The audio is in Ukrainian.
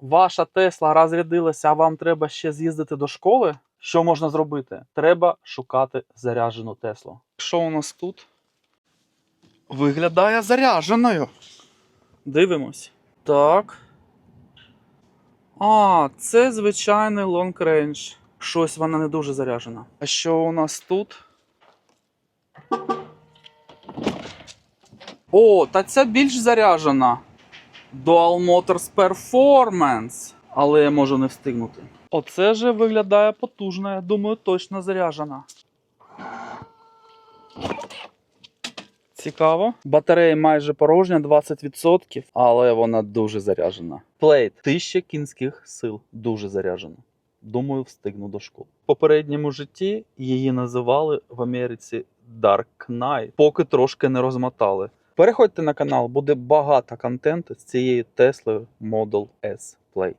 ваша Тесла розрядилася, а вам треба ще з'їздити до школи. Що можна зробити? Треба шукати заряджену Теслу. Що у нас тут? Виглядає зарядженою. Дивимось. Так. А, це звичайний long range. Щось вона не дуже заряджена. А що у нас тут? О, та ця більш заряджена. Dual Motors Performance. Але я можу не встигнути. Оце же виглядає потужно, я думаю, точно заряджена. Цікаво. Батарея майже порожня, 20%, але вона дуже заряджена. Плейт 1000 кінських сил, дуже заряджена. Думаю, встигну до школи. В попередньому житті її називали в Америці Dark Knight, поки трошки не розмотали. Переходьте на канал, буде багато контенту з цією Теслою Model S Plate.